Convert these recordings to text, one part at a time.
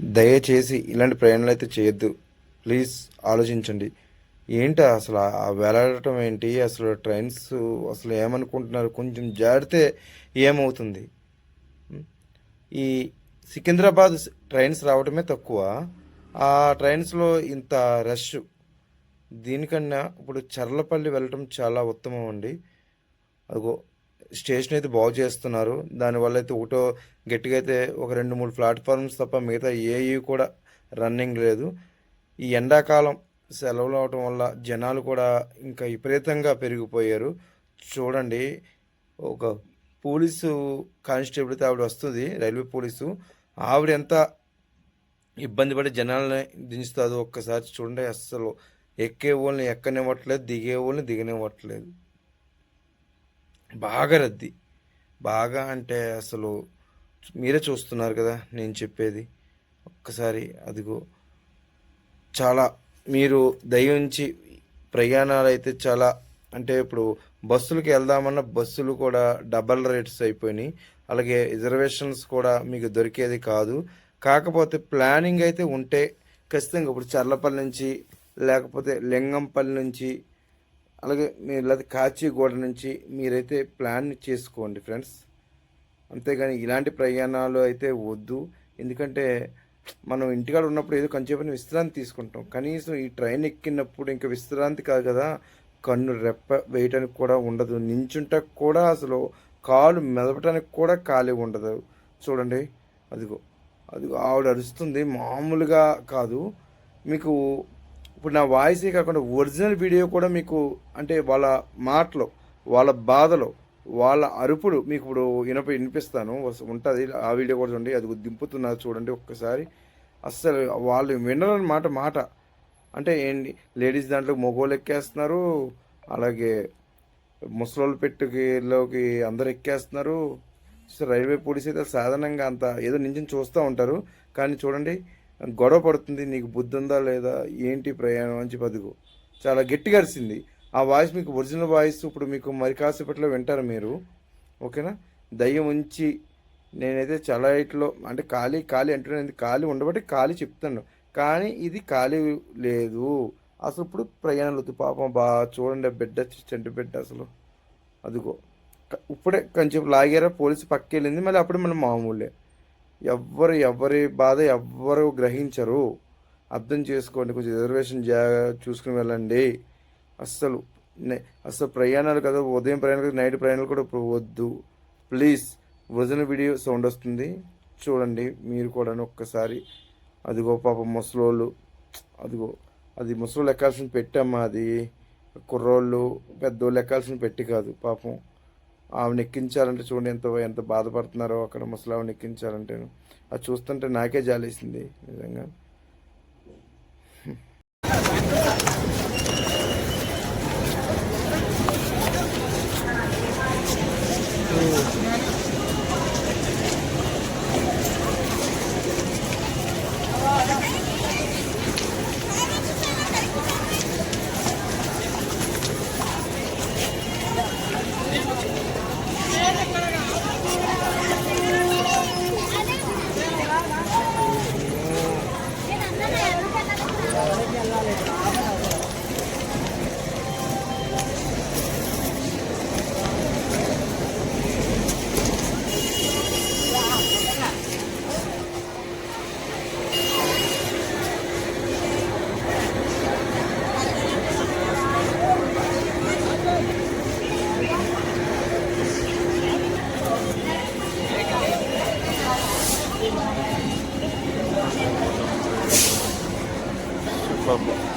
దయచేసి ఇలాంటి ప్రయాణాలు అయితే చేయొద్దు. ప్లీజ్ ఆలోచించండి. ఏంటి అసలు ఆ ఏంటి? అసలు ట్రైన్స్ అసలు ఏమనుకుంటున్నారు? కొంచెం జారితే ఏమవుతుంది? ఈ సికింద్రాబాద్ ట్రైన్స్ రావడమే తక్కువ. ఆ ట్రైన్స్లో ఇంత రష్. దీనికన్నా ఇప్పుడు చర్లపల్లి వెళ్ళటం చాలా ఉత్తమం అండి. అదిగో స్టేషన్ అయితే బాగు చేస్తున్నారు. దానివల్ల అయితే ఒకటో గట్టిగా అయితే ఒక రెండు మూడు ప్లాట్ఫామ్స్ తప్ప మిగతా ఏవి కూడా రన్నింగ్ లేదు. ఈ ఎండాకాలం సెలవులు అవటం వల్ల జనాలు కూడా ఇంకా విపరీతంగా పెరిగిపోయారు. చూడండి ఒక పోలీసు కానిస్టేబుల్ అయితే ఆవిడ వస్తుంది రైల్వే పోలీసు. ఆవిడ ఎంత ఇబ్బంది పడి జనాలని దించుతుందో ఒక్కసారి చూడండి అస్సలు. ఎక్కే వాళ్ళని ఎక్కనివ్వట్లేదు దిగే వాళ్ళని దిగనివ్వట్లేదు. బాగా రద్దీ. బాగా అంటే అసలు మీరే చూస్తున్నారు కదా నేను చెప్పేది. ఒక్కసారి అదిగో. చాలా మీరు దయించి ప్రయాణాలు అయితే చాలా అంటే ఇప్పుడు బస్సులకి వెళ్దామన్న బస్సులు కూడా డబల్ రేట్స్ అయిపోయినాయి. అలాగే రిజర్వేషన్స్ కూడా మీకు దొరికేది కాదు. కాకపోతే ప్లానింగ్ అయితే ఉంటే ఖచ్చితంగా ఇప్పుడు చర్లపల్లి నుంచి లేకపోతే లింగంపల్లి నుంచి అలాగే మీరు లేదా కాచిగూడ నుంచి మీరైతే ప్లాన్ చేసుకోండి ఫ్రెండ్స్ అంతేగాని ఇలాంటి ప్రయాణాలు అయితే వద్దు. ఎందుకంటే మనం ఇంటికాడ ఉన్నప్పుడు ఏదో కొంచెం విశ్రాంతి తీసుకుంటాం. కనీసం ఈ ట్రైన్ ఎక్కినప్పుడు ఇంకా విశ్రాంతి కాదు కదా. కన్ను రెప్ప వేయటానికి కూడా ఉండదు. నించుంటా కూడా అసలు కాలు మెదపటానికి కూడా ఖాళీ ఉండదు. చూడండి. అదిగో. అదిగో ఆవిడ అరుస్తుంది. మామూలుగా కాదు. మీకు ఇప్పుడు నా వాయిసే కాకుండా ఒరిజినల్ వీడియో కూడా మీకు అంటే వాళ్ళ మాటలు వాళ్ళ బాధలు వాళ్ళ అరుపుడు మీకు ఇప్పుడు వినప వినిపిస్తాను. ఉంటుంది. ఆ వీడియో కూడా చూడండి. అది దింపుతున్నారు చూడండి ఒక్కసారి. అస్సలు వాళ్ళు వినరన్నమాట మాట అంటే ఏంటి? లేడీస్ దాంట్లో మగోళ్ళు ఎక్కేస్తున్నారు. అలాగే ముసలోళ్ళు పెట్టుకిలోకి అందరు ఎక్కేస్తున్నారు. సో రైల్వే పోలీస్ అయితే సాధారణంగా అంత ఏదో నుంచి చూస్తూ ఉంటారు. కానీ చూడండి గొడవ పడుతుంది నీకు బుద్ధి ఉందా లేదా ఏంటి ప్రయాణం అని చెప్పి చాలా గట్టిగా అరిసింది. ఆ వాయిస్ మీకు ఒరిజినల్ వాయిస్ ఇప్పుడు మీకు మరి కాసేపట్లో వింటారు మీరు. ఓకేనా? దయ్యం ఉంచి నేనైతే చాలా ఇట్లో అంటే ఖాళీ ఖాళీ అంటున్నాను ఖాళీ ఉండబట్టి ఖాళీ చెప్తాను కానీ ఇది ఖాళీ లేదు. అసలు ఇప్పుడు ప్రయాణాలు వద్దు పాపం బా చూడండి బిడ్డ చెంటు బిడ్డ అసలు. అదిగో. ఇప్పుడే కొంచెం లాగారా పోలీసు పక్కకి వెళ్ళింది మళ్ళీ అప్పుడు మనం మామూలే. ఎవ్వరు ఎవరి బాధ ఎవ్వరు గ్రహించరు. అర్థం చేసుకోండి కొంచెం రిజర్వేషన్ జా చూసుకుని వెళ్ళండి. అస్సలు నే- అసలు ప్రయాణాలు కదా ఉదయం ప్రయాణాలు నైట్ ప్రయాణాలు కూడా ఇప్పుడు వద్దు. ప్లీజ్ ఒరిజినల్ వీడియో సౌండ్ వస్తుంది. చూడండి మీరు కూడా ఒక్కసారి. అదిగో పాపం ముసలోళ్ళు. అదిగో అది ముసలోళ్ళు ఎక్కాల్సిన పెట్టమ్మా అది. కుర్రోళ్ళు పెద్దోళ్ళు ఎక్కాల్సిన పెట్టి కాదు పాపం. ఆమెను ఎక్కించాలంటే చూడండి ఎంత ఎంత బాధపడుతున్నారో అక్కడ ముసలి ఎక్కించాలంటే అది చూస్తుంటే నాకే జాలేసింది నిజంగా. Purple.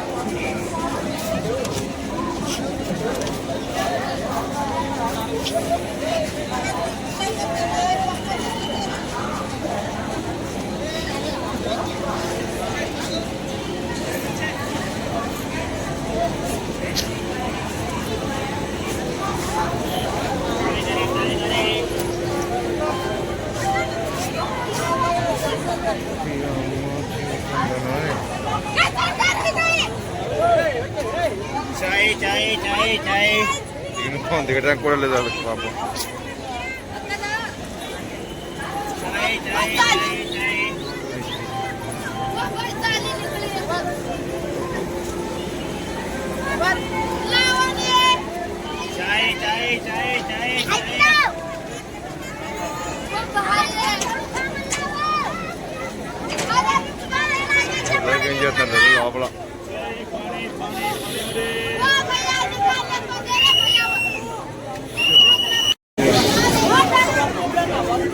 దగ్గర దాకా కూడా లేదు వాళ్ళకి పాపం ఏం చేస్తున్నారు లోపల